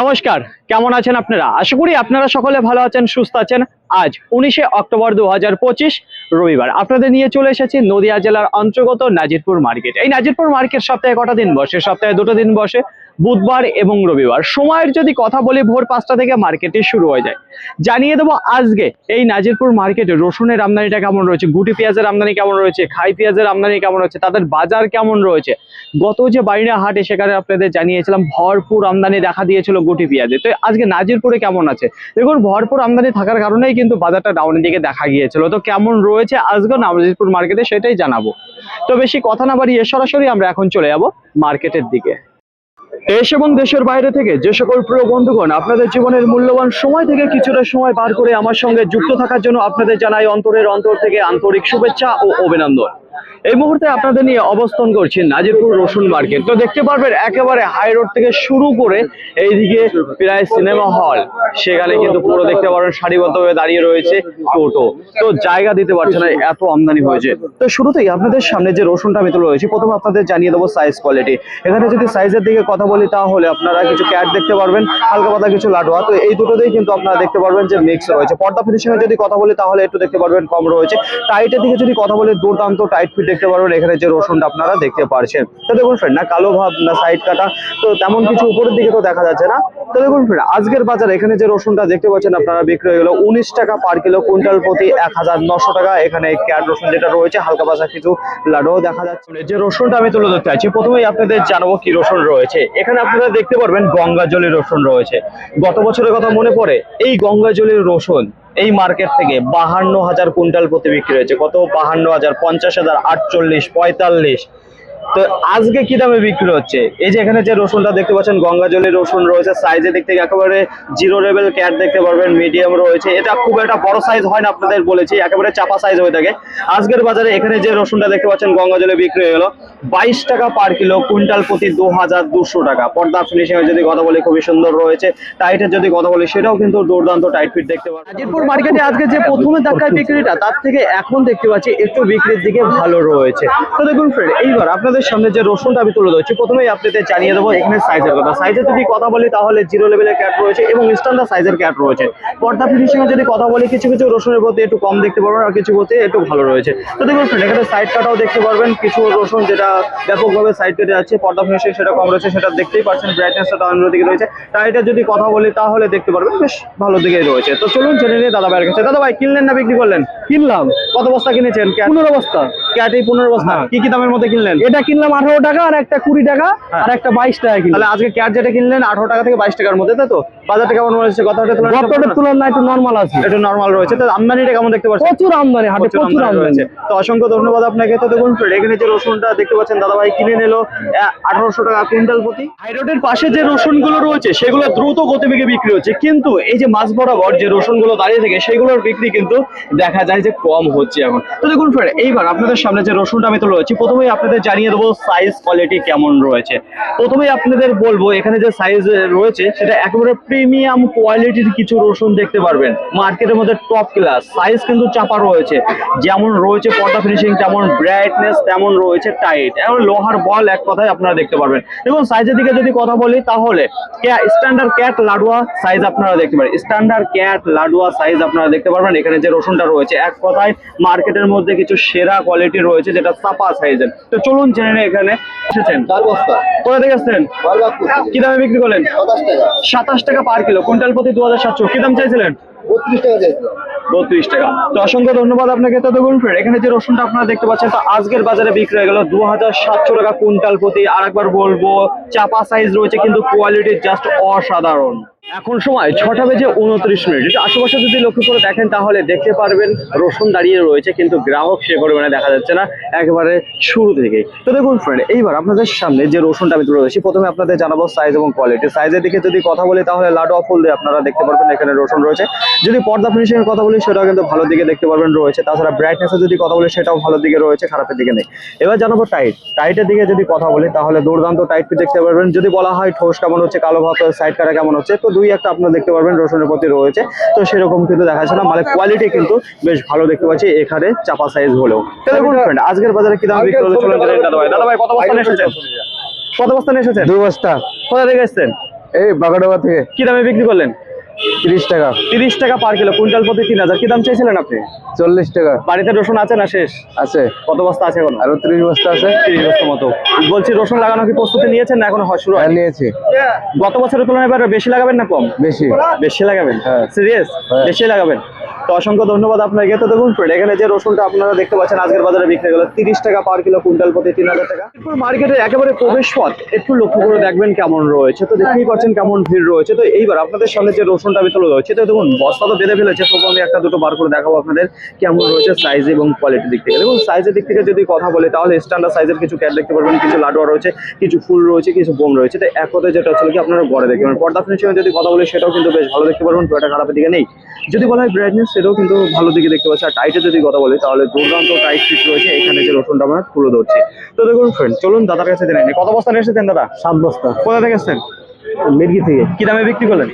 নমস্কার, কেমন আছেন আপনারা? আশা করি আপনারা সকলে ভালো আছেন, সুস্থ আছেন। আজ উনিশে অক্টোবর দু হাজার পঁচিশ, রবিবার। আপনাদের নিয়ে চলে এসেছি নদিয়া জেলার অন্তর্গত নাজিরপুর মার্কেট। এই নাজিরপুর মার্কেট সপ্তাহে কটা দিন বসে? সপ্তাহে দুটো দিন বসে। বুধবার এবং রবিবার। সময়ের যদি কথা বলি, ভোর পাঁচটা থেকে মার্কেটে শুরু হয়ে যায়। জানিয়ে দেবো আজকে এই নাজিরপুর মার্কেটে রসুনের আমদানিটা কেমন রয়েছে, গুটি পেঁয়াজের আমদানি কেমন রয়েছে, খাই পেঁয়াজের আমদানি কেমন রয়েছে, তাদের বাজার কেমন রয়েছে? গত যে বাইনা হাটে সেখানে আপনাদের জানিয়েছিলাম, ভরপুর আমদানি দেখা দিয়েছিল গুটি পেঁয়াজে। তো আজকে নাজিরপুরে কেমন আছে? দেখুন, ভরপুর আমদানি থাকার কারণেই কিন্তু বাজারটা ডাউনের দিকে দেখা গিয়েছিল। তো কেমন রয়েছে আজকে নাজিরপুর মার্কেটে সেটাই জানাব। তো বেশি কথা না বাড়িয়ে সরাসরি আমরা এখন চলে যাব মার্কেটের দিকে। দেশ এবং দেশের বাইরে থেকে যে সকল প্রিয় বন্ধুগণ, আপনাদের জীবনের মূল্যবান সময় থেকে কিছুটা সময় বার করে আমার সঙ্গে যুক্ত থাকার জন্য আপনাদের জানাই অন্তরের অন্তর থেকে আন্তরিক শুভেচ্ছা ও অভিনন্দন। এই মুহূর্তে আপনাদের নিয়ে অবস্থান করছি নাজিরপুর রসুন মার্কেট। তো দেখতে পারবেন, একেবারে হাই রোড থেকে শুরু করে এইদিকে প্রায় সিনেমা হল সেখানে কিন্তু পুরো দেখতে পারবেন, সারিবদ্ধভাবে দাঁড়িয়ে রয়েছে টোটো। তো জায়গা দিতে পারছে না, এত আমদানি হয়েছে। তো শুরুতেই আপনাদের সামনে যে রসুনটা আমি তুলে রয়েছি প্রথমে আপনাদের জানিয়ে দেবো সাইজ কোয়ালিটি এখানে যদি সাইজের দিকে কথা বলি, তাহলে আপনারা কিছু ক্যাট দেখতে পারবেন, হালকা পাতা কিছু লাডোয়া তো এই দুটোতেই কিন্তু আপনারা দেখতে পারবেন যে মিক্স রয়েছে। পর্দা ফিনিশিং এর যদি কথা বলি, তাহলে একটু দেখতে পারবেন কম রয়েছে। টাইটের দিকে যদি কথা বলি, দুর্দান্ত টাইট ফিট দেখতে পারবেন, এখানে যে রসুনটা আপনারা দেখতে পারছেন। তো দেখুন ফ্রেন্ড না কালো ভাব, না সাইড কাটা, তো তেমন কিছু উপরের দিকে তো দেখা যাচ্ছে না। তো দেখুন ফ্রেন্ড আজকের বাজারে এখানে যে রসুনটা দেখতে পাচ্ছেন আপনারা, বিক্রি হয়ে গেল উনিশ টাকা পার কিলো কুইন্টাল প্রতি এক টাকা। এখানে ক্যাট রসুন যেটা রয়েছে, হালকা পাশা কিছু লাডুও দেখা যাচ্ছে। যে রসুনটা আমি তুলে ধরতে চাইছি, প্রথমেই আপনাদের জানাব কি রসুন রয়েছে। এখানে আপনারা দেখতে পারবেন গঙ্গা জলের রসুন রয়েছে। গত বছরের কথা মনে পড়ে, এই গঙ্গা জলের রসুন এই মার্কেট থেকে বাহান্ন হাজার কুইন্টাল প্রতি বিক্রি হয়েছে। কত? বাহান্ন হাজার পঞ্চাশ হাজার আটচল্লিশ, পঁয়তাল্লিশ। তো আজকে কি দামে বিক্রি হচ্ছে? এই যে এখানে যে রসুনটা দেখতে পাচ্ছেন, গঙ্গা জলের রসুন রয়েছে সাইজের দিক থেকে একেবারে জিরো লেভেল ক্যাট দেখতে পারবেন মিডিয়াম রয়েছে। এটা খুব একটা বড় সাইজ হয় না আপনাদের বলেছি, একেবারে চাপা সাইজ হয়ে থাকে। আজকের বাজারে এখানে যে রসুনটা দেখতে পাচ্ছেন, গঙ্গা জলে বিক্রি হয়ে গেল, বাইশ টাকা পার কিলো কুইন্টাল প্রতি দু হাজার দুশো টাকা। পর্দা ফিনিশিং যদি কথা বলি, খুবই সুন্দর রয়েছে। টাইটের যদি কথা বলি, সেটাও কিন্তু দুর্দান্ত টাইট ফিট দেখতে পাচ্ছেন। হাজিরপুর মার্কেটে আজকে যে প্রথমে ধাক্কায় বিক্রিটা, তার থেকে এখন দেখতে পাচ্ছি, একটু বিক্রির দিকে ভালো রয়েছে। তো দেখুন ফ্রেন্ড এইবার আপনাদের সামনে যে রসুনটা আমি তুলে ধরছি প্রথমেই আপনাদের জানিয়ে দেবো এখানে সাইজের কথা। সাইজের যদি কথা বলি তাহলে জিরো লেভেলের ক্যাট রয়েছে এবং স্ট্যান্ডার্ড সাইজের ক্যাট রয়েছে। পর্দা ফিনিশিং এর যদি কথা বলি কিছু কিছু রসুনের প্রতি একটু কম দেখতে পারবেন আর কিছু প্রতি একটু ভালো রয়েছে। তো দেখুন ফ্রেন্ড এখানে সাইড কাটাও দেখতে পারবেন। কিছু রসুন যেটা ব্যাপকভাবে সাইড কেটে যাচ্ছে পর্দা ফিনিশিং সেটা কম রয়েছে সেটা দেখতেই পাচ্ছেন ব্রাইটনেসটা অন্য দিকে রয়েছে। টাইটা যদি কথা বলি তাহলে দেখতে পারবেন বেশ ভালো দিকেই রয়েছে। তো চলুন জেনে নিয়ে দাদা ভাইয়ের কাছে। দাদা ভাই কিনলেন না বিক্রি করলেন? কিনলাম। কত বস্তা কিনেছেন? পনেরো বস্তা। ক্যাট পনেরো বস্তা। হ্যাঁ। কি কি দামের মধ্যে কিনলেন? এটা কিনলাম আঠারো টাকা আর একটা কুড়ি টাকা হ্যাঁ। আর একটা বাইশ টাকা কিনলাম। আজকে ক্যাট যেটা কিনলেন আঠারো টাকা থেকে বাইশ টাকার মধ্যে তাই তো? বাজারটা কেমন মনে হচ্ছে কথাটা গতটার তুলনায় একটু নর্মাল আছে। একটু নর্মাল রয়েছে। তো আমদানিটা কেমন দেখতে পাচ্ছেন? প্রচুর আমদানি হাটে প্রচুর আমদানি রয়েছে। তো অসংখ্য ধন্যবাদ আপনাকে। তো দেখুন এখানে যে রসুনটা দেখতে পাচ্ছেন দাদা ভাই কিনে নিল আঠারোশো টাকা কুইন্টাল প্রতি। হাইরোডের পাশে যে রসুনগুলো রয়েছে সেগুলো দ্রুত গতিবেগে বিক্রি হচ্ছে। কিন্তু এই যে মাছ বরাবর যে রসুনগুলো দাঁড়িয়ে থাকে সেগুলোর বিক্রি কিন্তু দেখা যায় যে কম হচ্ছে এখন। তো দেখুন ফ্রেন্ড এইবার আপনাদের সামনে যে রসুনটা আমি তুলে রয়েছি প্রথমেই আপনাদের জানিয়ে দেবো সাইজ কোয়ালিটি কেমন রয়েছে? প্রথমেই আপনাদের বলব, এখানে যে সাইজ রয়েছে, সেটা একেবারে প্রিমিয়াম কোয়ালিটির কিছু রসুন দেখতে পারবেন। মার্কেটের মধ্যে টপ ক্লাস সাইজ কিন্তু চাপা রয়েছে। যেমন রয়েছে পর্দা ফিনিশিং তেমন ব্রাইটনেস তেমন রয়েছে টাইট এবং লোহার বল এক কথায় আপনারা দেখতে পারবেন। এবং সাইজের দিকে যদি কথা বলি, তাহলে স্ট্যান্ডার্ড ক্যাট লাডুয়া সাইজ আপনারা দেখতে পারেন। স্ট্যান্ডার্ড ক্যাট লাডুয়া সাইজ আপনারা দেখতে পারবেন। এখানে যে রসুনটা রয়েছে, এক কথায় মার্কেটের মধ্যে কিছু সেরা কোয়ালিটি রয়েছে, যেটা চাপা সাইজের তো চলুন এখানে এসেছেন। কোথা থেকে এসছেন কি দামে বিক্রি করলেন? সাতাশ টাকা। Per kilo. কুইন্টাল প্রতি দু হাজার সাতশো। কি দাম চাইছিলেন? বত্রিশ টাকা চাইছিল বত্রিশ টাকা। তো অসংখ্য ধন্যবাদ আপনাকে তো দেখুন এখানে যে রসুনটা আপনারা দেখতে পাচ্ছেন তো আজকের বাজারে বিক্রি হয়ে গেল দু হাজার সাতশো টাকা কুইন্টাল প্রতি। আর একবার বলব চাপা সাইজ রয়েছে কিন্তু কোয়ালিটি জাস্ট অসাধারণ। এখন সময় ছটা বেজে উনত্রিশ মিনিট। একটু আশেপাশে যদি লক্ষ্য করে দেখেন, তাহলে দেখতে পারবেন রসুন দাঁড়িয়ে রয়েছে, কিন্তু গ্রাহক সে পরিমাণে দেখা যাচ্ছে না, একেবারে শুরু থেকেই। তো দেখুন ফ্রেন্ড এইবার আপনাদের সামনে যে রসুনটা আমি তুলে ধরেছি, প্রথমে আপনাদের জানাব সাইজ এবং কোয়ালিটি সাইজের দিকে যদি কথা বলি, তাহলে লাডো ফুল দিয়ে আপনারা দেখতে পারবেন এখানে রসুন রয়েছে। যদি পর্দা ফিনিশিং এর কথা বলি, সেটাও কিন্তু ভালো দিকে দেখতে পারবেন রয়েছে। তাছাড়া ব্রাইটনেসের যদি কথা বলি, সেটাও ভালো দিকে রয়েছে, খারাপের দিকে নেই। এবার জানাব টাইট টাইটের দিকে যদি কথা বলি, তাহলে দুর্দান্ত টাইট দেখতে পারবেন। যদি বলা হয় ঠোস কেমন হচ্ছে, কালো ভাত সাইড কাটা কেমন হচ্ছে, তো দুই একটা আপনারা দেখতে পারবেন রসুনের প্রতি রয়েছে। তো সেরকম কিন্তু দেখা যাচ্ছে না মানে কোয়ালিটি কিন্তু বেশ ভালো দেখতে পাচ্ছি এখানে চাপা সাইজ হলেও। দেখুন আজকের বাজারে কি দাম বিক্রি হলো? চলুন জেনে নিই দাদা ভাই। দাদা ভাই কত বস্তা নিয়ে এসেছেন? কত বস্তা এসেছেন? দুই বস্তা। কোথা থেকে এসেছেন? এই বাগাডোবা থেকে। কি দামে বিক্রি করলেন? তিরিশ টাকা। তিরিশ টাকা পার কিলো কুইন্টাল প্রতি তিন হাজার। কি দাম চাইছিলেন আপনি? চল্লিশ টাকা। বাড়িতে রসুন আছে না শেষ? আছে। কত বস্তা আছে এখন? আরও ত্রিশ বস্তা আছে। তিরিশ বস্তা মতো। বলছি রসুন লাগানো কি প্রস্তুতি নিয়েছেন না এখন শুরু হ্যাঁ নিয়েছি। গত বছরের তুলনায় এবার বেশি লাগাবেন না কম? বেশি। বেশি লাগাবেন? হ্যাঁ। সিরিয়াস হ্যাঁ। বেশি লাগাবেন? তো অসংখ্য ধন্যবাদ আপনাকে। তো দেখুন এখানে যে রসুনটা আপনারা দেখতে পাচ্ছেন, আজকের বাজারে বিক্রি গেল তিরিশ টাকা পার কিলো, কুইন্টাল প্রতি তিন হাজার টাকা। এরপর মার্কেটের একেবারে প্রবেশ পথ, একটু লক্ষ্য করে দেখবেন কেমন রয়েছে। তো দেখতেই পাচ্ছেন কেমন ভিড় রয়েছে। তো এইবার আপনাদের সামনে যে রসুনটা তুলে ধরছি, তো দেখুন, বস্তা তো বেঁধে ফেলেছে, তবু আমি একটা দুটো বার করে দেখাবো আপনাদের কেমন রয়েছে সাইজ এবং কোয়ালিটির দিক থেকে। দেখুন সাইজের দিক থেকে যদি কথা বলি, তাহলে স্ট্যান্ডার্ড সাইজের কিছু ক্যাট দেখতে পারবেন, কিছু লাডুয়া রয়েছে, কিছু ফুল রয়েছে, কিছু বোম রয়েছে। তো এক যেটা হচ্ছে কি, আপনারা গড়ে দেখবেন পর্দা ফিনিশিংয়ে যদি কথা বলি, সেটাও কিন্তু বেশ ভালো দেখতে পারবেন একটা খারাপের দিকে নেই। যদি বলা হয় ব্রাইটনেস সেটাও কিন্তু ভালো দিকে দেখতে পাচ্ছি। আর টাইটে যদি কথা বলি তাহলে দুর্দান্ত টাইট ফিট রয়েছে। এখানে যে রসুনটা আমরা তুলে ধরছি। তো দেখুন ফ্রেন্ড চলুন দাদার কাছে জেনে নিই। কত বস্তা নিয়ে এসেছেন দাদা? সাত বস্তা। কোথা থেকে এসেছেন? মির্গি থেকে। কি দামে বিক্রি করলেন?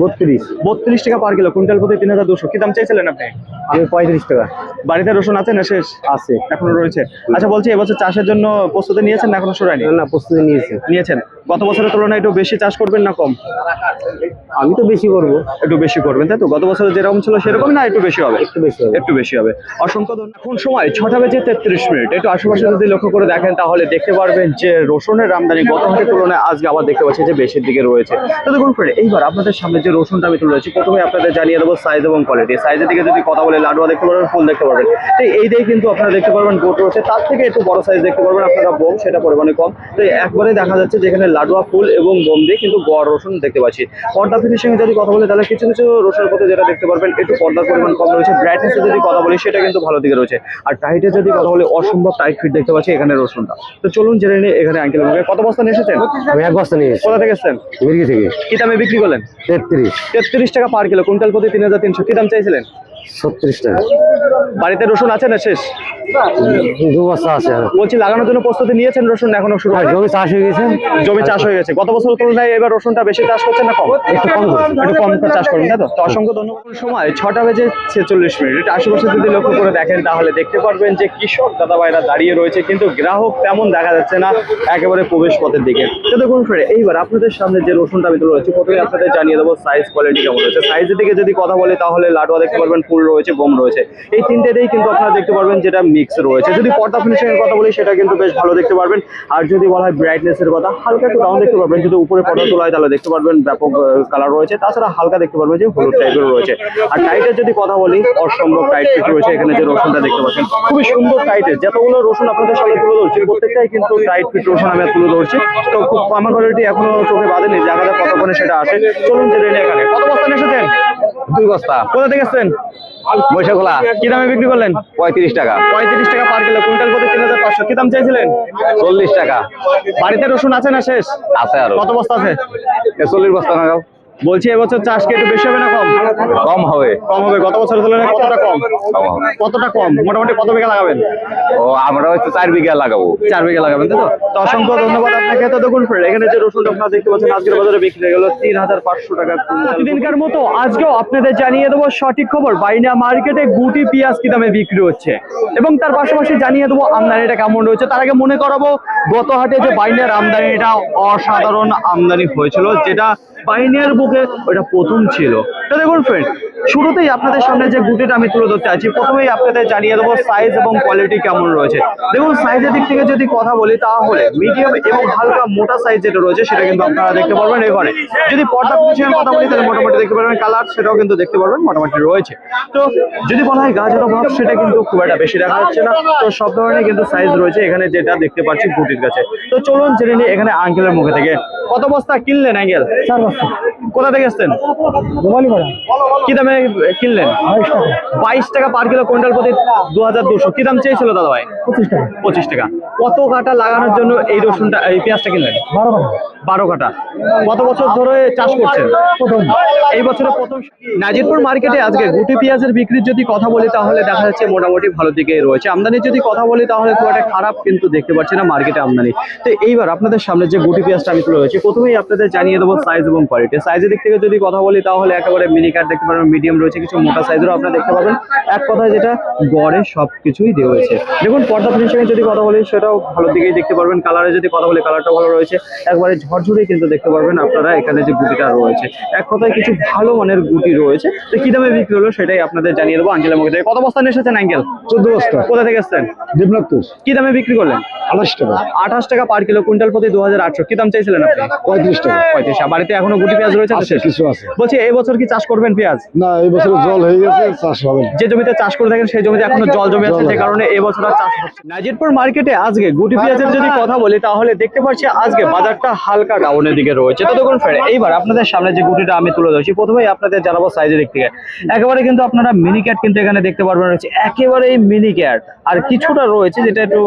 বত্রিশ। বত্রিশ টাকা পার কিলো কুইন্টাল প্রতি তিন হাজার দুশো। কি দাম চাইছিলেন আপনি? আমি পঁয়ত্রিশ টাকা। বাড়িতে রসুন আছে না শেষ? আছে। এখনও রয়েছে। আচ্ছা বলছি এবছর চাষের জন্য প্রস্তুতি নিয়েছেন না এখনও না প্রস্তুতি নিয়েছি। নিয়েছেন। গত বছরের তুলনায় একটু বেশি চাষ করবেন না কম? আমি তো বেশি করব। একটু বেশি করবেন তাই তো? গত বছর যেরকম ছিল সেরকম না একটু বেশি হবে? একটু বেশি হবে। একটু বেশি হবে। অসংখ্য। এখন সময়? ছটা বেজে তেত্রিশ মিনিট। একটু আশেপাশে যদি লক্ষ্য করে দেখেন তাহলে দেখতে পারবেন যে রসুনের আমদানি গত হাটের তুলনায় আজকে আবার দেখতে পাচ্ছি যে বেশির দিকে রয়েছে। তো দেখুন এইবার আপনাদের সামনে যে রসুনটা আমি তুলে ধরেছি প্রথমে আপনাদের জানিয়ে দেবো সাইজ এবং কোয়ালিটি সাইজের দিকে যদি কথা বলে লাডুয়া দেখতে পারবেন ফুল দেখতে পারবেন। তো এই দিয়ে কিন্তু আপনারা দেখতে পারবেন গোট রয়েছে। তার থেকে একটু বড় সাইজ দেখতে পারবেন আপনারা বোম সেটা পরিমাণে কম। তো একবারে দেখা যাচ্ছে যেখানে লাডুয়া ফুল এবং বোম দিয়ে কিন্তু গড় রসুন দেখতে পাচ্ছি। পর্দা ফিনিশিং যদি কথা বলে তাহলে কিছু কিছু রসুনের পথে যেটা দেখতে পারবেন একটু পর্দার পরিমাণ কম রয়েছে। ব্রাইটনেসে যদি কথা বলি সেটা কিন্তু ভালো দিকে রয়েছে। আর টাইটে যদি কথা বলি অসম্ভব টাইট ফিট দেখতে পাচ্ছি এখানে রসুনটা। তো চলুন জেনে নিই এখানে আঙ্কেল কত বস্তা নিয়ে এসেছেন? আমি এক বস্তা নিয়েছি কোথা থেকে এসেছেন? মির্গি থেকে। কি দামে বিক্রি করলেন? তেত্রিশ। তেত্রিশ টাকা পার কিলো কুইন্টাল প্রতি তিন হাজার তিনশো। কি দাম চাইছিলেন? ছত্রিশ টাকা। বাড়িতে রসুন আছে না শেষ? দু বস্তা আছে বলছি লাগানোর জন্য প্রস্তুতি নিয়েছেন রসুন এখনও শুরু আর হয়নি? জমি চাষ হয়ে গেছে। জমি চাষ হয়ে গেছে। গত বছর তুলনায় এবার রসুনটা বেশি চাষ করছেন না কম? একটু কম একটু কম চাষ করবেন তাই তো? অসংখ্য ধন্যবাদ। সময়? ছটা বেজে ছেচল্লিশ মিনিট। আশেপাশে যদি লক্ষ্য করে দেখেন তাহলে দেখতে পারবেন যে কৃষক দাদা ভাইরা দাঁড়িয়ে রয়েছে কিন্তু গ্রাহক তেমন দেখা যাচ্ছে না একেবারে প্রবেশ পথের দিকে। তো দেখুন ফ্রেন্ড এইবার আপনাদের সামনে যে রসুনটা আমি তুলে রয়েছে প্রথমে আপনাদের জানিয়ে দেবো সাইজ কোয়ালিটি কেমন রয়েছে। সাইজের দিকে যদি কথা বলি তাহলে লাডুয়া দেখতে পারবেন ফুল রয়েছে, বোম রয়েছে। এই তিনটেতেই কিন্তু আপনারা দেখতে পারবেন যেটা মিক্স রয়েছে। যদি পর্দা ফিনিশিং এর কথা বলি, সেটা কিন্তু বেশ ভালো দেখতে পারবেন। আর যদি বলা হয় ব্রাইটনেস এর কথা, হালকা একটু ডাউন দেখতে পারবেন। যদি উপরে পর্দা তোলা হয় তাহলে দেখতে পারবেন ব্যাপক কালার রয়েছে। তাছাড়া হালকা দেখতে পারবেন যে হলুদ টাইপের রয়েছে। আর টাইটের যদি কথা বলি, অসম্ভব টাইট ফিট রয়েছে এখানে যে রসুনটা দেখতে পাচ্ছেন। খুবই সুন্দর টাইটের যতগুলো রসুন আপনাদের সামনে তুলে ধরছি, প্রত্যেকটাই কিন্তু টাইট ফিট রসুন আমি তুলে ধরছি। তো খুব কমা কোয়ালিটি এখনও চোখে বাঁধেনি দেখা যাক কতক্ষণে সেটা আসে। চলুন জেনে এখানে। কত বস্তা নিয়ে এসেছেন? দুই বস্তা। কোথা থেকে আসছেন? বৈশাখোলা কি দামে বিক্রি করলেন? পঁয়ত্রিশ টাকা। পঁয়ত্রিশ টাকা পার কিলো। কুইন্টাল প্রতি তিন হাজার পাঁচশো। কি দাম চাইছিলেন? চল্লিশ টাকা। বাড়িতে রসুন আছে না শেষ? আছে আর। কত বস্তা আছে? চল্লিশ বস্তা না বলছি এবছর চাষ কি একটু বেশি হবে না কম? কম হবে। কম হবে। গত বছরের তুলনায় কতটা কম? কতটা কম? মোটামুটি কত বিঘা লাগাবেন? ও আমরা হচ্ছে চার বিঘা লাগাবো। চার বিঘা লাগাবেন তাই তো? তো অসংখ্য ধন্যবাদ আপনাকে। তো দেখুন friend, এখানে যে রসুনটা আপনারা দেখতে পাচ্ছেন আজকের বাজারে বিক্রি হয়ে গেল তিন হাজার পাঁচশো টাকা প্রতিদিনকার মতো আজকেও আপনাদের জানিয়ে দেবো সঠিক খবর। বাইনা মার্কেটে গুটি পেঁয়াজ কি দামে বিক্রি হচ্ছে? এবং তার পাশাপাশি জানিয়ে দেবো আমদানিটা কেমন রয়েছে? তার আগে মনে করাবো গত হাটে যে বাইনের আমদানিটা অসাধারণ আমদানি হয়েছিল যেটা বাইনের বুকে ওটা প্রথম ছিল। তো দেখুন ফ্রেন্ড শুরুতেই আপনাদের সামনে যে গুটিটা আমি তুলে ধরতে আছি প্রথমেই আপনাদের জানিয়ে দেবো সাইজ এবং কোয়ালিটি কেমন রয়েছে। দেখুন সাইজের দিক থেকে যদি কথা বলি তাহলে মিডিয়াম এবং হালকা মোটা সাইজ যেটা রয়েছে সেটা কিন্তু আপনারা দেখতে পারবেন এখানে। যদি পর্দা ফিনিশিংয়ের কথা বলি তাহলে মোটামুটি দেখতে পারবেন কালার সেটাও কিন্তু দেখতে পারবেন মোটামুটি রয়েছে। তো যদি বলা হয় গাছের অভাব সেটা কিন্তু খুব একটা বেশি দেখা যাচ্ছে না। তো সব ধরনের কিন্তু সাইজ রয়েছে এখানে যেটা দেখতে পাচ্ছি গুটির কাছে। তো চলুন জেনে নিই এখানে আঙ্কেলের মুখে থেকে। কত বস্তা কিনলেন আঙ্কেল কোথা থেকে এসছেন? কি দামে? কিনলেন? বাইশ টাকা। পার কিলো কুইন্টাল প্রতি দু হাজার দুশো। কি দাম চেয়েছিল দাদা ভাই পঁচিশ টাকা। পঁচিশ টাকা। কত কাটা লাগানোর জন্য এই রসুনটা এই পেঁয়াজটা কিনলেন? বারো বারো কাটা। কত বছর ধরে চাষ করছেন? এই বছরে প্রথম নাজিরপুর মার্কেটে আজকে গুটি পেঁয়াজের বিক্রির যদি কথা বলি তাহলে দেখা যাচ্ছে মোটামুটি ভালো দিকে রয়েছে। আমদানির যদি কথা বলি তাহলে খুব একটা খারাপ কিন্তু দেখতে পাচ্ছি না মার্কেটে আমদানি। তো এইবার আপনাদের সামনে যে গুটি পেঁয়াজটা আমি তুলে রয়েছে প্রথমেই আপনাদের জানিয়ে দেবো সাইজ এবং কোয়ালিটি সাইজের দিক থেকে যদি কথা বলি তাহলে একেবারে মিনি কাট দেখতে পারবেন মিডিয়াম রয়েছে কিছু মোটা সাইজেরও আপনারা দেখতে পাবেন। এক কথায় যেটা গড়ে সব কিছুই দেওয়া দেখুন পর্দা ফিনিশিং এর যদি কথা বলি সেটাও ভালো দিকেই দেখতে পারবেন। কালারে যদি কথা বলি কালারটাও ভালো রয়েছে। একবারে ঝরঝরে কিন্তু দেখতে পারবেন আপনারা এখানে যে গুটিটা রয়েছে। এক কথায় কিছু ভালো মানের গুটি রয়েছে। তো কি দামে বিক্রি হলো সেটাই আপনাদের জানিয়ে দেবো। আঙ্কেলের মুখে কত বস্তা নিয়ে এসেছেন আঙ্কেল চোদ্দ বস্তা। কোথা থেকে এসেছেন? দেবনাথপুর কি দামে বিক্রি করলেন? আঠাশ টাকা। আঠাশ টাকা পার কিলো কুইন্টাল প্রতি দু হাজার আটশো। কি দাম চাইছিলেন আপনি? পঁয়ত্রিশ টাকা। পঁয়ত্রিশ বাড়িতে এখনও গুটি পেঁয়াজ রয়েছে কিছু আছে। বলছি এই বছর কি চাষ করবেন পেঁয়াজ? না এই বছর জল হয়ে গেছে চাষ হবে যে জমিতে চাষ করে থাকেন সেই জমিতে এখনও জল জমে আছে যে কারণে এবছর আর চাষ হচ্ছে নাজিরপুর মার্কেটে আজকে গুটি পেঁয়াজের যদি কথা বলি তাহলে দেখতে পাচ্ছি আজকে বাজারটা হালকা ডাউনের দিকে রয়েছে। তো দেখুন ফ্রেন্ড এইবার আপনাদের সামনে যে গুটিটা আমি তুলে ধরছি প্রথমেই আপনাদের জানাব সাইজের দিক থেকে। একেবারে কিন্তু আপনারা মিনি ক্যাট কিন্তু এখানে দেখতে পারবেন রয়েছে একেবারেই মিনি ক্যাট আর কিছুটা রয়েছে যেটা একটু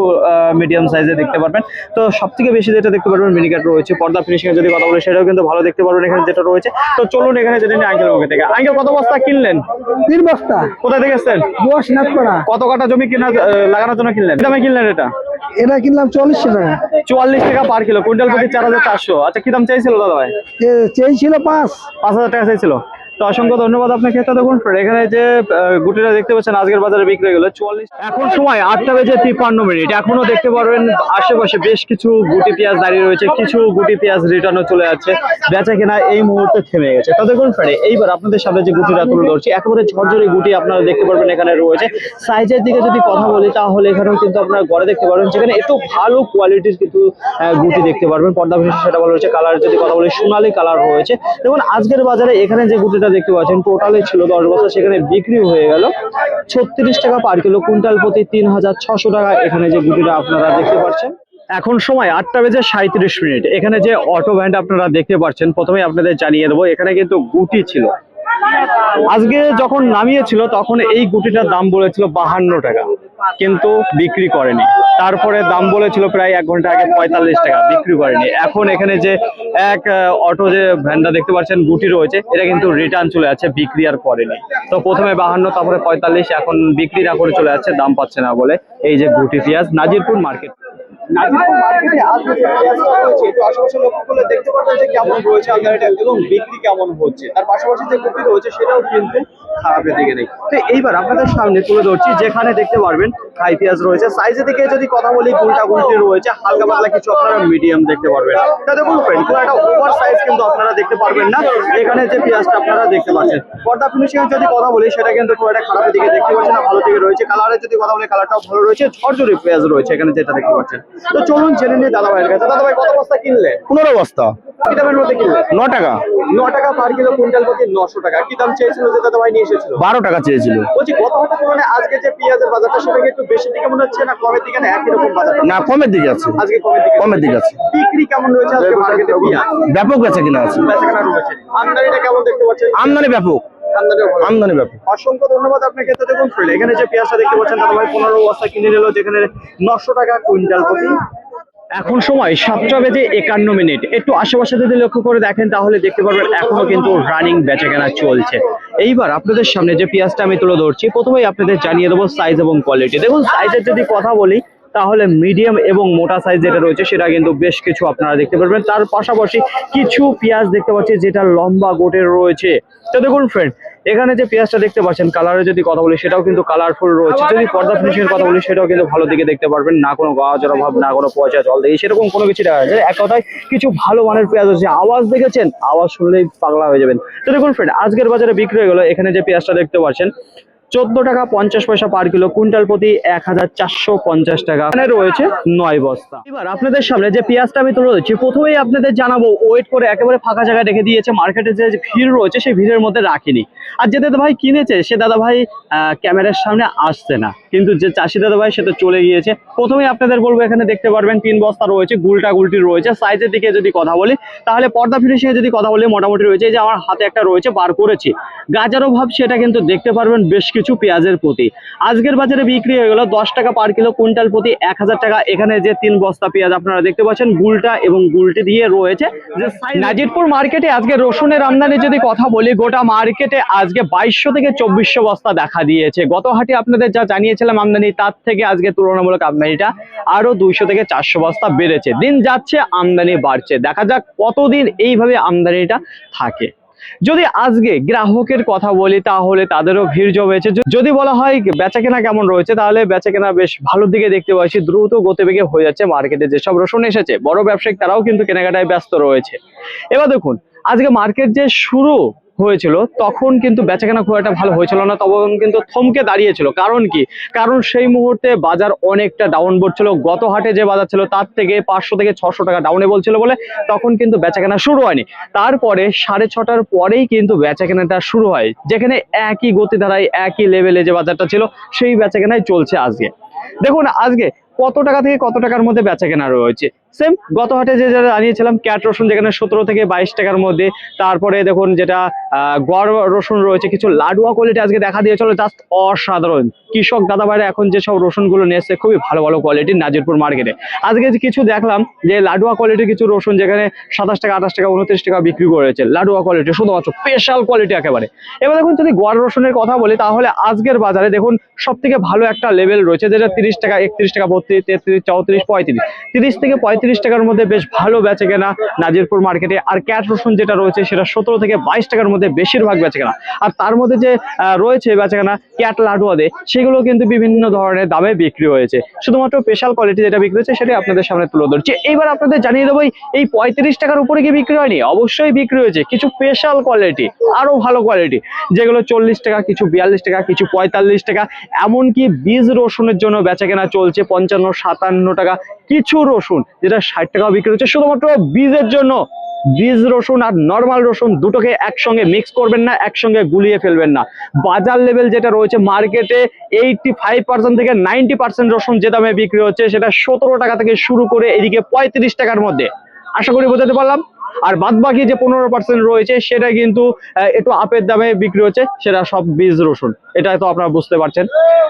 মিডিয়াম সাইজে দেখতে পারবেন। তো সব থেকে বেশি যেটা দেখতে পারবেন মিনি ক্যাট রয়েছে। পর্দা ফিনিশিং যদি কথা বলি সেটাও কিন্তু ভালো দেখতে পারবেন এখানে যেটা রয়েছে। তো চলুন এখানে যেটা নিই আঙ্কেল মুখে থেকে। আঙ্কেল কত বস্তা কিনলেন? তিন বস্তা। কোথা থেকে এসছেন? দশ নাথপাড়া। কত কাটা জমি কিনা লাগানোর জন্য কিনলেন? দামে কিনলেন এটা? এটা কিনলাম চল্লিশ টাকা। চুয়াল্লিশ টাকা পার কিলো। কুইন্টাল প্রতি চার হাজার চারশো। আচ্ছা কি দাম চাইছিল দাদা ভাই চেয়েছিল পাঁচ। পাঁচ হাজার টাকা চাইছিল। তো অসংখ্য ধন্যবাদ আপনাকে। তো দেখুন এখানে যে গুটিটা দেখতে পাচ্ছেন, আজকের বাজারে বিক্রি গেল চুয়াল্লিশ। এখন সময় আটটা বেজে তিপ্পান্ন মিনিট। এখনও দেখতে পারবেন, আশেপাশে বেশ কিছু গুটি পেঁয়াজ দাঁড়িয়ে রয়েছে, কিছু গুটি পেঁয়াজ রিটার্নও চলে যাচ্ছে। বেচা কেনা এই মুহূর্তে থেমে গেছে। তো দেখুন ফ্রেন্ড এইবার আপনাদের সামনে যে গুটিটা তুলে ধরছি, একেবারে ঝরঝরে গুটি আপনারা দেখতে পারবেন এখানে রয়েছে। সাইজের দিকে যদি কথা বলি, তাহলে এখানেও কিন্তু আপনারা গড়ে দেখতে পারবেন, যেখানে একটু ভালো কোয়ালিটির কিন্তু গুটি দেখতে পারবেন। পর্দা সেটা ভালো রয়েছে কালার যদি কথা বলি, সোনালী কালার রয়েছে। দেখুন, আজকের বাজারে এখানে যে গুটিটা দেখতে পাচ্ছেন টোটালে ছিল দশ বছর, সেখানে বিক্রি হয়ে গেল। ছত্রিশ টাকা পার কিলো কুইন্টাল প্রতি তিন হাজার ছশো টাকা এখানে যে গুটিটা আপনারা দেখতে পাচ্ছেন। এখন সময় আটটা বেজে সাঁত্রিশ মিনিট। এখানে যে অটো ভ্যানটা আপনারা দেখতে পাচ্ছেন প্রথমে আপনাদের জানিয়ে দেবো, এখানে কিন্তু গুটি ছিল। আজকে যখন নামিয়েছিল, তখন এই গুটিটার দাম বলেছিল বাহান্ন টাকা। কিন্তু বিক্রি করেনি। তারপরে দাম বলেছিল প্রায় এক ঘণ্টা আগে পঁয়তাল্লিশ টাকা, বিক্রি করেনি। এখন এখানে যে এক অটো যে ভ্যানটা দেখতে পাচ্ছেন, গুটি রয়েছে, এটা কিন্তু রিটার্ন চলে যাচ্ছে, বিক্রি আর করেনি। তো প্রথমে বাহান্ন, তারপরে পঁয়তাল্লিশ, এখন বিক্রি না করে চলে যাচ্ছে, দাম পাচ্ছে না বলে এই যে গুটি পেঁয়াজ, নাজিরপুর মার্কেট নাজিরপুর দেখতে পারবেন যে কেমন রয়েছে আমদানিটা এবং বিক্রি কেমন হচ্ছে। তার পাশাপাশি যে গুটি রয়েছে, সেটাও কিন্তু খারাপের দিকে নেই। তো এইবার আপনাদের সামনে তুলে ধরছি যেখানে দেখতে পারবেন খাই পেঁয়াজ রয়েছে সাইজের দিকে যদি কথা বলি গুলটা গুলটি রয়েছে হালকা পাতলা কিছু আপনারা মিডিয়াম দেখতে পারবেন। তা দেখুন ফ্রেন্ড খুব একটা ওভার সাইজ কিন্তু আপনারা দেখতে পারবেন না। এখানে যে পেঁয়াজটা আপনারা দেখতে পাচ্ছেন। পর্দা ফিনিশিং যদি কথা বলি সেটা কিন্তু খুব একটা খারাপের দিকে দেখতে পাচ্ছেন না ভালো দিকে রয়েছে। কালারের যদি কথা বলি কালারটাও ভালো রয়েছে। ঝরঝরে পেঁয়াজ রয়েছে এখানে যেটা দেখতে পাচ্ছেন। তো চলুন জেনে নিয়ে দাদা ভাইয়ের কাছে। দাদা ভাই কত বস্তা কিনলে? পনেরো বস্তা। কি দামের মধ্যে কিনলে? ন টাকা। ন টাকা পার কিলো কুইন্টাল প্রতি নশো টাকা। কি দাম চেয়েছিল যে দাদা ভাই নিয়ে এসেছিল? বারো টাকা চেয়েছিল। বলছি গত আজকে যে পেঁয়াজের বাজারটা সেটা একটু বেশি দিকে মনে হচ্ছে না কমের দিকে না একই রকম বাজার না কমের দিকে আছে। আজকে কমের দিকে কমের দিকে আছে। বিক্রি কেমন রয়েছে আজকে মার্কেটে পেঁয়াজ? ব্যাপক বেচা কিনা আছে। রয়েছে। আমদানিটা কেমন দেখতে পাচ্ছেন? আমদানি ব্যাপক। আমদানি ব্যাপক। অসংখ্য ধন্যবাদ আপনাকে। তো দেখুন এখানে যে পেঁয়াজটা দেখতে পাচ্ছেন দাদা ভাই পনেরো বস্তা কিনে নিল যেখানে নশো টাকা কুইন্টাল প্রতি। এখন সময় সাতটা বেজে একান্ন মিনিট। একটু আশেপাশে যদি লক্ষ্য করে দেখেন, তাহলে দেখতে পারবেন এখনও কিন্তু রানিং বেচাকেনা চলছে। এইবার আপনাদের সামনে যে পেঁয়াজটা আমি তুলে ধরছি, প্রথমেই আপনাদের জানিয়ে দেবো সাইজ এবং কোয়ালিটি দেখুন সাইজের যদি কথা বলি, তাহলে মিডিয়াম এবং মোটা সাইজ যেটা রয়েছে, সেটা কিন্তু বেশ কিছু আপনারা দেখতে পারবেন। তার পাশাপাশি কিছু পেঁয়াজ দেখতে পাচ্ছি, যেটা লম্বা গোটের রয়েছে। তো দেখুন ফ্রেন্ড এখানে যে পেঁয়াজটা দেখতে পাচ্ছেন কালারের যদি কথা বলি, সেটাও কিন্তু কালারফুল রয়েছে। যদি পর্দা ফিনিশের কথা বলি, সেটাও কিন্তু ভালো দিকে দেখতে পারবেন। না কোনো গাওয়াজের অভাব, না কোনো পয়সা জল দিয়ে। সেরকম কোনো কিছু দেখা যায় এক কথায়, কিছু ভালো মানের পেঁয়াজ আছে। আওয়াজ দেখেছেন? আওয়াজ শুনলেই পাগলা হয়ে যাবেন। তো দেখুন ফ্রেন্ড আজকের বাজারে বিক্রি হয়ে গেলো। এখানে যে পেঁয়াজটা দেখতে পাচ্ছেন চোদ্দ টাকা পঞ্চাশ পয়সা পার কিলো, কুইন্টাল প্রতি এক হাজার চারশো পঞ্চাশ টাকা। এখানে রয়েছে নয় বস্তা। এবার আপনাদের সামনে যে পেঁয়াজটা আমি তুলে ধরছি, প্রথমেই আপনাদের জানাব ওয়েট করে একেবারে ফাঁকা জায়গায় রেখে দিয়েছে মার্কেটে যে ভিড় রয়েছে, সেই ভিড়ের মধ্যে রাখিনি। আর যে দাদা ভাই কিনেছে, সে দাদা ভাই ক্যামেরার সামনে আসছে না। কিন্তু যে চাষি দাদা ভাই সে তো চলে গিয়েছে। প্রথমেই আপনাদের বলব, এখানে দেখতে পারবেন তিন বস্তা রয়েছে, গুলটা গুলটি রয়েছে। সাইজের দিকে যদি কথা বলি, তাহলে পর্দা ফিনিশিং যদি কথা বলি, মোটামুটি রয়েছে যে আমার হাতে একটা রয়েছে, বার করেছি। গাজার অভাব, সেটা কিন্তু দেখতে পারবেন বেশ কিছু পেঁয়াজের প্রতি। আজকের বাজারে বিক্রি হয়ে গেল দশ টাকা পার কিলো, কুইন্টাল প্রতি এক হাজার টাকা। এখানে যে তিন বস্তা পেঁয়াজ আপনারা দেখতে পাচ্ছেন, গুলটা এবং গুলটি দিয়ে রয়েছে। যে নাজিরপুর মার্কেটে আজকে রসুনের আমদানি যদি কথা বলি, গোটা মার্কেটে আজকে বাইশশো থেকে চব্বিশশো বস্তা দেখা দিয়েছে। গত হাটে আপনাদের যা জানিয়েছিলাম আমদানি, তার থেকে আজকে তুলনামূলক আমদানিটা আরও দুইশো থেকে চারশো বস্তা বেড়েছে। দিন যাচ্ছে, আমদানি বাড়ছে। দেখা যাক কতদিন এইভাবে আমদানিটা থাকে। যদি আজকে গ্রাহকের কথা বলি, তাহলে তাদেরও ভিড় জমেছে। যদি বলা হয় বেচাকেনা কেমন রয়েছে, তাহলে বেচাকেনা বেশ ভালোর দিকে দেখতে পাচ্ছি, দ্রুত গতিবেগে হয়ে যাচ্ছে মার্কেটে যেসব রসুন এসেছে। বড় ব্যবসায়িক তারাও কিন্তু কেনাকাটায় ব্যস্ত রয়েছে। এবার দেখুন, আজকে মার্কেট যে শুরু হয়েছিল, তখন কিন্তু বেচাকেনা খুব একটা ভালো হয়েছিল না, তখন কিন্তু থমকে দাঁড়িয়েছিল। কারণ কি? কারণ সেই মুহূর্তে বাজার অনেকটা ডাউন ছিল। গত হাটে যে বাজার ছিল, তার থেকে পাঁচশো থেকে ছশো টাকা ডাউনে বলছিল বলে তখন কিন্তু বেচাকেনা শুরু হয়নি। তারপরে সাড়ে ছটার পরেই কিন্তু বেচাকেনাটা শুরু হয়। যেখানে একই গতিধারায়, একই লেভেলে যে বাজারটা ছিল, সেই বেচাকেনাই চলছে আজকে। দেখুন, আজকে কত টাকা থেকে কত টাকার মধ্যে বেচাকেনা রয়েছে? সেম গত হাটে যে যেটা জানিয়েছিলাম ক্যাট রসুন যেখানে সতেরো থেকে বাইশ টাকার মধ্যে, তারপরে দেখুন যেটা গড় রসুন রয়েছে, কিছু লাডুয়া কোয়ালিটি আজকে দেখা দিয়ে চলো জাস্ট অসাধারণ। কৃষক দাদা ভাইরা এখন যেসব রসুনগুলো নিয়ে এসছে, খুবই ভালো ভালো কোয়ালিটির নাজিরপুর মার্কেটে আজকে কিছু দেখলাম, যে লাডুয়া কোয়ালিটির কিছু রসুন যেখানে সাতাশ টাকা, আঠাশ টাকা, উনত্রিশ টাকা বিক্রি করেছে, লাডুয়া কোয়ালিটি শুধুমাত্র স্পেশাল কোয়ালিটি একেবারে। এবার দেখুন, যদি গড় রসুনের কথা বলি, তাহলে আজকের বাজারে দেখুন সব থেকে ভালো একটা লেভেল রয়েছে, যেটা তিরিশ টাকা, একত্রিশ টাকা বত্রিশ তেত্রিশ, চৌত্রিশ, পঁয়ত্রিশ। তিরিশ থেকে পঁয়ত্রিশ টাকার মধ্যে বেশ ভালো বেচে কেনা নাজিরপুর মার্কেটে। আর ক্যাট রসুন যেটা রয়েছে, সেটা সতেরো থেকে বাইশ টাকার মধ্যে বেশিরভাগ বেচে কেনা। আর তার মধ্যে যে রয়েছে বেচে কেনা ক্যাট লাডুয়াদে, সেগুলো কিন্তু বিভিন্ন ধরনের দামে বিক্রি হয়েছে। শুধুমাত্র স্পেশাল কোয়ালিটি যেটা বিক্রি হয়েছে সেটাই আপনাদের সামনে তুলে ধরছি। এইবার আপনাদের জানিয়ে দেবো, এই- পঁয়ত্রিশ টাকার উপরে কি বিক্রি হয়নি? অবশ্যই বিক্রি হয়েছে। কিছু স্পেশাল কোয়ালিটি আরও ভালো কোয়ালিটি যেগুলো চল্লিশ টাকা, কিছু বিয়াল্লিশ টাকা, কিছু পঁয়তাল্লিশ টাকা। এমনকি বীজ রসুনের জন্য বেচা কেনা চলছে পঞ্চান্ন, সাতান্ন টাকা। কিছু রসুন যেটা ষাট টাকা বিক্রি হচ্ছে, শুধুমাত্র বীজের জন্য। বীজ, রসুন আর নর্মাল রসুন দুটোকে একসঙ্গে মিক্স করবেন না, একসঙ্গে গুলিয়ে ফেলবেন না। বাজার লেভেল যেটা রয়েছে মার্কেটে এইটটি ফাইভ পার্সেন্ট থেকে নাইনটি পার্সেন্ট রসুন যে দামে বিক্রি হচ্ছে, সেটা সতেরো টাকা থেকে শুরু করে এদিকে পঁয়ত্রিশ টাকার মধ্যে। আশা করি বোঝাতে পারলাম? আর বাদ বাকি যে পনেরো পার্সেন্ট রয়েছে, সেটা কিন্তু একটু আপের দামে বিক্রি হচ্ছে, সেটা সব বীজ রসুন। এটা তো আপনারা বুঝতে পারছেন।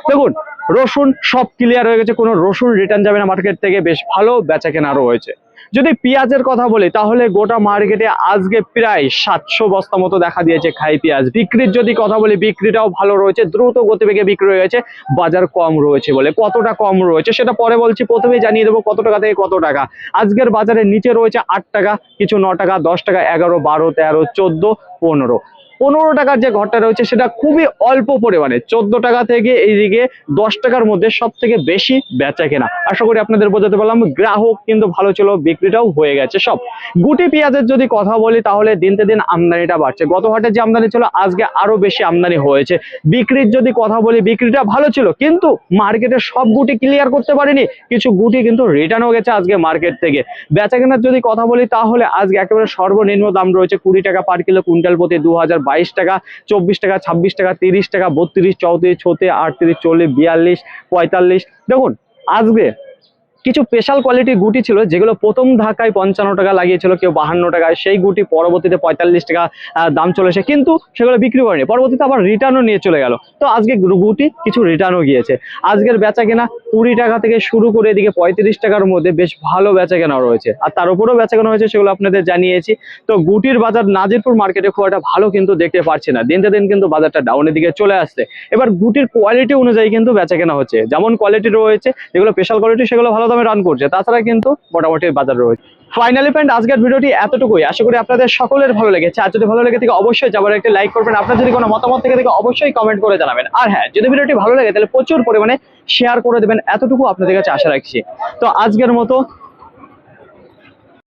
দেখুন, রসুন সব ক্লিয়ার হয়ে গেছে, কোনো রসুন রিটার্ন যাবে না মার্কেট থেকে, বেশ ভালো বেচা কেনা রয়েছে যদি পেঁয়াজের কথা বলি, তাহলে গোটা মার্কেটে আজকে প্রায় সাতশো বস্তা মতো দেখা দিয়েছে খাই পেঁয়াজ। বিক্রির যদি কথা বলি, বিক্রিটাও ভালো রয়েছে, দ্রুত গতিবেগে বিক্রি হয়েছে বাজার কম রয়েছে বলে। কতটা কম রয়েছে সেটা পরে বলছি প্রথমে জানিয়ে দেবো কত টাকা থেকে কত টাকা। আজকের বাজারে নিচে রয়েছে আট টাকা, কিছু ন টাকা, দশ টাকা, এগারো, বারো, তেরো, চোদ্দ, পনেরো। পনেরো টাকার যে ঘরটা রয়েছে, সেটা খুবই অল্প পরিমাণে। চোদ্দ টাকা থেকে এইদিকে দশ টাকার মধ্যে সব থেকে বেশি বেচা কেনা। আশা করি আপনাদের বোঝাতে পারলাম, গ্রাহক কিন্তু ভালো ছিল, বিক্রিটাও হয়ে গেছে সব। গুটি পেঁয়াজের যদি কথা বলি, তাহলে দিনতে দিন আমদানিটা বাড়ছে। গত হাটে যে আমদানি ছিল, আজকে আরও বেশি আমদানি হয়েছে। বিক্রির যদি কথা বলি, বিক্রিটা ভালো ছিল, কিন্তু মার্কেটে সব গুটি ক্লিয়ার করতে পারেনি। কিছু গুটি কিন্তু রিটার্নও গেছে আজকে মার্কেট থেকে। বেচা কেনার যদি কথা বলি, তাহলে আজকে একেবারে সর্বনিম্ন দাম রয়েছে কুড়ি টাকা পার কিলো, কুইন্টাল প্রতি দু হাজার বাইশ টাকা, চব্বিশ টাকা, ছাব্বিশ টাকা, তিরিশ টাকা, বত্রিশ, চৌত্রিশ, ছত্রিশ, আটত্রিশ, চল্লিশ, বিয়াল্লিশ, পঁয়তাল্লিশ। দেখুন, আজকে কিছু স্পেশাল কোয়ালিটির গুটি ছিল, যেগুলো প্রথম ধাক্কায় পঞ্চান্ন টাকা লাগিয়েছিল, কেউ বাহান্ন টাকায়। সেই গুটি পরবর্তীতে পঁয়তাল্লিশ টাকা দাম চলেছে কিন্তু সেগুলো বিক্রি করেনি। পরবর্তীতে আবার রিটার্নও নিয়ে চলে গেল। তো আজকে গুটি কিছু রিটার্নও গিয়েছে। আজকের বেচা কেনা কুড়ি টাকা থেকে শুরু করে এদিকে পঁয়ত্রিশ টাকার মধ্যে বেশ ভালো বেচা কেনা রয়েছে। আর তার উপরেও বেচা কেনা হয়েছে সেগুলো আপনাদের জানিয়েছি। তো গুটির বাজার নাজিরপুর মার্কেটে খুব একটা ভালো কিন্তু দেখতে পাচ্ছি না। দিনকে দিন কিন্তু বাজারটা ডাউনের দিকে চলে আসছে। এবার গুটির কোয়ালিটি অনুযায়ী কিন্তু বেচা কেনা হচ্ছে। যেমন কোয়ালিটি রয়েছে, যেগুলো স্পেশাল কোয়ালিটি সেগুলো ভালো দামে রান করছে। তাছাড়া কিন্তু মোটামুটি বাজার রয়েছে। ফাইনালি ফ্রেন্ড আজকের ভিডিওটি এতটুকুই। আশা করি আপনাদের সকলের ভালো লেগেছে। আর যদি ভালো লেগে থাকে, অবশ্যই যাবার একটি লাইক করবেন। আপনার যদি কোনো মতামত থেকে থাকে, অবশ্যই কমেন্ট করে জানাবেন। আর হ্যাঁ যদি ভিডিওটি ভালো লাগে, তাহলে প্রচুর পরিমাণে শেয়ার করে দেবেন। এতটুকু আপনাদের কাছে আশা রাখছি। তো আজকের মতো